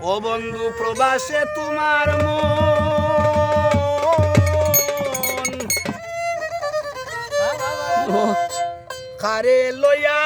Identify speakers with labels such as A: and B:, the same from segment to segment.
A: ও বন্ধু প্রবাসে তোমার মন। কারে লইয়া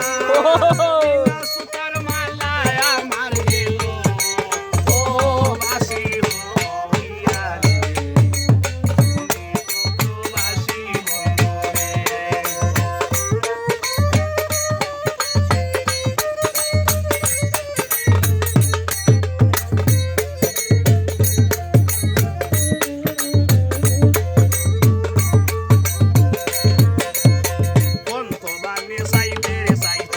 A: 哦